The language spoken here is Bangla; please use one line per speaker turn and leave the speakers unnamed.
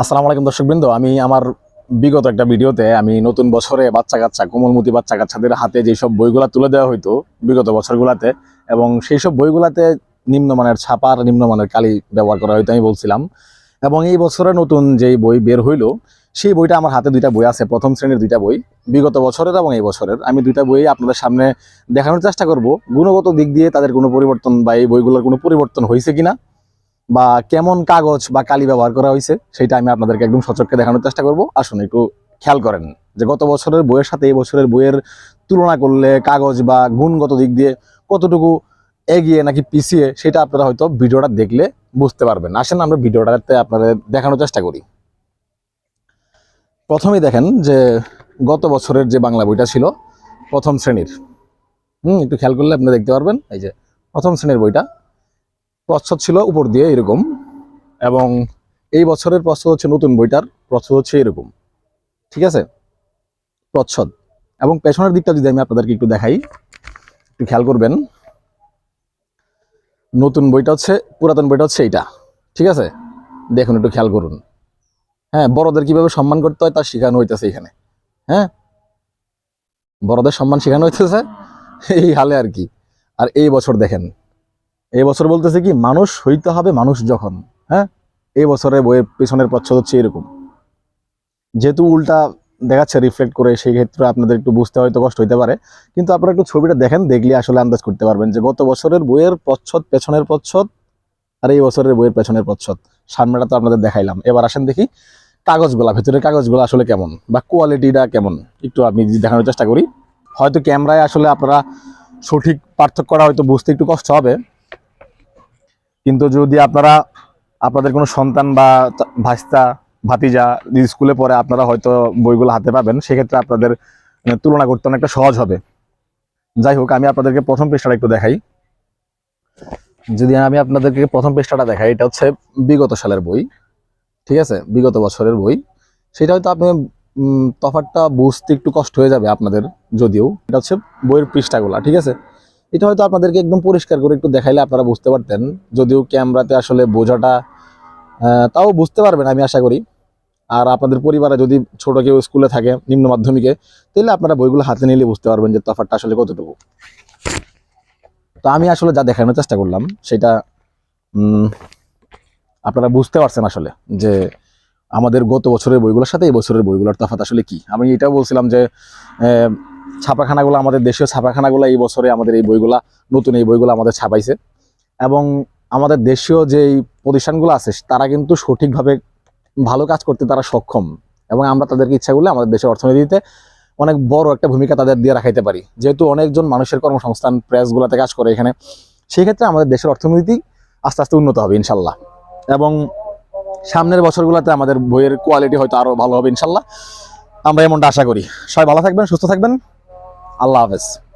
আসসালামু আলাইকুম দর্শকবৃন্দ, আমি আমার বিগত একটা ভিডিওতে আমি নতুন বছরে বাচ্চা কাচ্চা, কোমলমতি বাচ্চা কাচ্চাদের হাতে যেসব বইগুলা তুলে দেওয়া হতো বিগত বছরগুলাতে এবং সেই সব বইগুলাতে নিম্নমানের ছাপার, নিম্নমানের কালি ব্যবহার করা হয়তো আমি বলছিলাম। এবং এই বছরে নতুন যেই বই বের হইল, সেই বইটা আমার হাতে দুইটা বই আছে, প্রথম শ্রেণির দুইটা বই, বিগত বছরের এবং এই বছরের। আমি দুইটা বই আপনাদের সামনে দেখানোর চেষ্টা করব, গুণগত দিক দিয়ে তাদের কোনো পরিবর্তন বা এই বইগুলোর কোনো পরিবর্তন হয়েছে কিনা। বা কেমন কাগজ বা কালি ব্যবহার করা হয়েছে, সেটা আমি আপনাদেরকে একদম সচক্ষে দেখানোর চেষ্টা করব। আসুন, একটু খেয়াল করেন যে গত বছরের বইয়ের সাথে এই বছরের বইয়ের তুলনা করলে কাগজ বা গুণগত দিক দিয়ে কতটুকু এগিয়ে নাকি পিছিয়ে, সেটা আপনারা হয়তো ভিডিওটা দেখলে বুঝতে পারবেন। আসেন, আমরা ভিডিওটাতে আপনাদের দেখানোর চেষ্টা করি। প্রথমেই দেখেন যে গত বছরের যে বাংলা বইটা ছিল, প্রথম শ্রেণির। হুম, একটু খেয়াল করলে আপনি দেখতে পারবেন। এই যে প্রথম শ্রেণির বইটা। প্রচ্ছদ ছিল উপর দিয়ে এরকম। এবং এই বছরের প্রচ্ছদ হচ্ছে নতুন বইটার প্রচ্ছদ হচ্ছে এরকম। ঠিক আছে? প্রচ্ছদ এবং পেছনের দিকটা যদি আমি আপনাদেরকে একটু দেখাই, একটু খেয়াল করবেন। নতুন বইটা হচ্ছে, পুরাতন বইটা হচ্ছে এইটা। ঠিক আছে? দেখুন, একটু খেয়াল করুন। হ্যাঁ বড়দের কীভাবে সম্মান করতে হয় তা শেখানো হইতেছে এখানে। হ্যাঁ? বড়দের সম্মান শেখানো হইতেছে এই হালে আর কি। আর এই বছর দেখেন এই বছর বলতেছে কি, মানুষ হইতে হবে মানুষ যখন হ্যাঁ? এই বছরে বইয়ের পেছনের প্রচ্ছদ হচ্ছে এরকম। যেহেতু উল্টা দেখাচ্ছে রিফ্লেক্ট করে, সেই ক্ষেত্রে আপনাদের একটু বুঝতে হয়তো কষ্ট হইতে পারে। কিন্তু আপনারা একটু ছবিটা দেখেন, দেখলে আসলে আন্দাজ করতে পারবেন যে গত বছরের বইয়ের প্রচ্ছদ পেছনের প্রচ্ছদ আর এই বছরের বইয়ের পেছনের প্রচ্ছদ সামনেটা তো আপনাদের দেখাইলাম। এবার আসেন দেখি, কাগজগুলা, ভেতরের কাগজগুলো আসলে কেমন বা কোয়ালিটিটা কেমন? একটু যদি দেখানোর চেষ্টা করি। হয়তো ক্যামেরায় আসলে আপনারা সঠিক পার্থক্যটা হয়তো বুঝতে একটু কষ্ট হবে। কিন্তু যদি আপনারা আপনাদের কোনো সন্তান বা ভাস্তা ভাতিজা স্কুলে পড়ে আপনারা হয়তো বইগুলো হাতে পাবেন। সেক্ষেত্রে আপনাদের তুলনা করতে অনেকটা সহজ হবে। যাই হোক আমি আপনাদেরকে প্রথম পৃষ্ঠাটা একটু দেখাই। যদি আমি আপনাদেরকে প্রথম পৃষ্ঠাটা দেখাই এটা হচ্ছে বিগত সালের বই। ঠিক আছে? বিগত বছরের বই। সেটা হয়তো আপনি উম, তফাৎটা বুঝতে একটু কষ্ট হয়ে যাবে আপনাদের যদিও। এটা হচ্ছে বইয়ের পৃষ্ঠাগুলা ঠিক আছে? এটা হয়তো আপনাদেরকে একদম পরিষ্কার করে একটু দেখাইলে আপনারা বুঝতে পারতেন। যদিও ক্যামেরাতে আসলে বোঝাটা তাও বুঝতে পারবেন আমি আশা করি। আর আপনাদের পরিবারে যদি ছোট কেউ স্কুলে থাকে নিম্ন মাধ্যমিকে তাহলে আপনারা বইগুলো হাতে নিলে বুঝতে পারবেন যে তফাৎটা আসলে কতটুকু। তো আমি আসলে যা দেখানোর চেষ্টা করলাম, সেটা আপনারা বুঝতে পারছেন আসলে যে আমাদের গত বছরের বইগুলোর সাথে এই বছরের বইগুলোর তফাৎ আসলে কি। আমি এটাও বলছিলাম যে ছাপাখানাগুলো, আমাদের দেশীয় ছাপাখানাগুলো এই বছরে আমাদের এই বইগুলা, নতুন এই বইগুলো আমাদের ছাপাইছে। এবং আমাদের দেশীয় যে এই প্রতিষ্ঠানগুলো আছে, তারা কিন্তু সঠিকভাবে ভালো কাজ করতে তারা সক্ষম। এবং আমরা তাদেরকে ইচ্ছা করলে আমাদের দেশের অর্থনীতিতে অনেক বড় একটা ভূমিকা তাদের দিয়ে রাখাইতে পারি। যেহেতু অনেকজন মানুষের কর্মসংস্থান, প্রেসগুলোতে কাজ করে এখানে, সেই ক্ষেত্রে আমাদের দেশের অর্থনীতি আস্তে আস্তে উন্নত হবে, ইনশাল্লাহ। এবং সামনের বছরগুলোতে আমাদের বইয়ের কোয়ালিটি হয়তো আরও ভালো হবে, ইনশাল্লাহ। আমরা এমনটা আশা করি। সবাই ভালো থাকবেন, সুস্থ থাকবেন। আল্লাহ হাফেজ